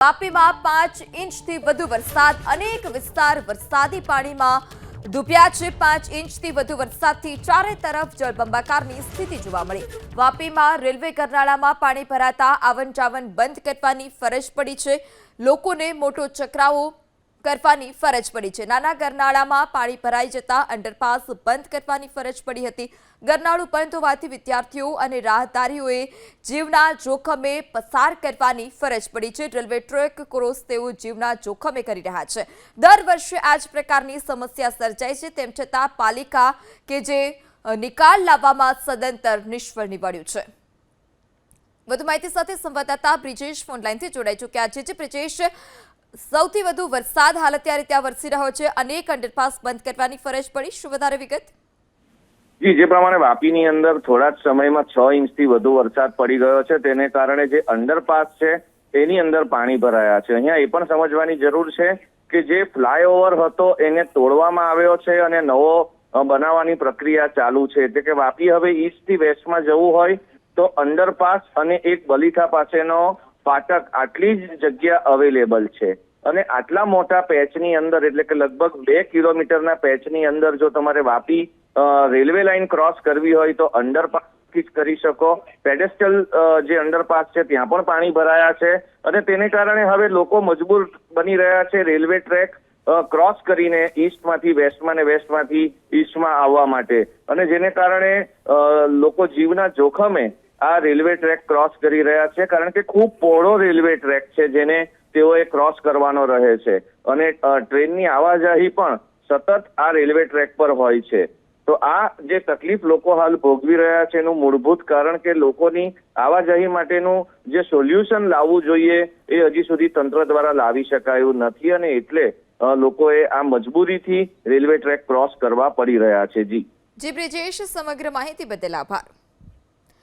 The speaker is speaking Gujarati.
વાપીમાં પાંચ ઇંચથી વધુ વરસાદ, અનેક વિસ્તાર વરસાદી પાણીમાં ડૂબ્યા છે. પાંચ ઇંચથી વધુ વરસાદથી ચારે તરફ જળબંબાકારની સ્થિતિ જોવા મળી. વાપીમાં રેલવે કરનાળામાં પાણી ભરાતા આવન જાવન બંધ કરવાની ફરજ પડી છે. લોકોને મોટો ચકરાવો કરવાની ફરજ પડી છે. નાના ગરનાળામાં પાણી ભરાઈ જતા અંડરપાસ બંધ કરવાની ફરજ પડી હતી. ગરનાળું બંધ હોવાથી વિદ્યાર્થીઓ અને રાહદારીઓએ જીવના જોખમે પસાર કરવાની ફરજ પડી છે. રેલવે ટ્રેક ક્રોસ તેઓ જીવના જોખમે કરી રહ્યા છે. દર વર્ષે આ જ પ્રકારની સમસ્યા સર્જાય છે. તેમ છતાં પાલિકા કે જે નિકાલ લાવવામાં સદંતર નિષ્ફળ નીવડ્યું છે. વધુ માહિતી સાથે સંવાદદાતા બ્રિજેશ ફોનલાઈનથી જોડાઈ ચૂક્યા છે. જે બ્રિજેશ, સૌથી વધુ વરસાદ હાલ અત્યારે ત્યાં વરસી રહ્યો છે. અનેક અંડરપાસ બંધ કરવાની ફરજ પડી. શું વધારે વિગત? જી, જે પ્રમાણે વાપીની અંદર થોડા જ સમયમાં છ ઇંચથી વધુ વરસાદ પડી ગયો છે. તેને કારણે જે અંડરપાસ છે, એની અંદર પાણી ભરાયા છે. અહીંયા એ પણ સમજવાની જરૂર છે કે જે ફ્લાયઓવર હતો, એને તોડવામાં આવ્યો છે અને નવો બનાવવાની પ્રક્રિયા ચાલુ છે. એટલે કે વાપી હવે ઈસ્ટથી વેસ્ટમાં જવું હોય તો અંડરપાસ અને એક બલીથા પાસેનો ફાટક આટલી જ જગ્યા અવેલેબલ છે. અને આટલા મોટા પેચની અંદર, એટલે કે લગભગ બે કિલોમીટરના પેચની અંદર જો તમારે વાપી રેલવે લાઇન ક્રોસ કરવી હોય તો અંડરપાસથી જ કરી શકો. પેડેસ્ટલ જે અંડરપાસ છે ત્યાં પણ પાણી ભરાયા છે. અને તેને કારણે હવે લોકો મજબૂર બની રહ્યા છે રેલવે ટ્રેક ક્રોસ કરીને ઈસ્ટમાંથી, વેસ્ટમાં ને વેસ્ટમાંથી ઈસ્ટમાં આવવા માટે. અને જેને કારણે લોકો જીવના જોખમે આ રેલવે ટ્રેક ક્રોસ કરી રહ્યા છે કારણ કે ખૂબ પહોળો રેલવે ટ્રેક છે જેને તેઓએ ક્રોસ કરવાનો રહે છે. અને ટ્રેનની આવાજાહી પણ સતત આ રેલવે ટ્રેક પર હોય છે. તો આ જે તકલીફ લોકો હાલ ભોગવી રહ્યા છે એનું મૂળભૂત કારણ કે લોકોની આવાજાહી માટેનું જે સોલ્યુશન લાવવું જોઈએ એ હજી સુધી તંત્ર દ્વારા લાવી શકાયું નથી અને એટલે લોકોએ આ મજબૂરીથી રેલવે ટ્રેક ક્રોસ કરવા પડી રહ્યા છે. જી. જી બ્રિજેશ, સમગ્ર માહિતી બદલ આભાર.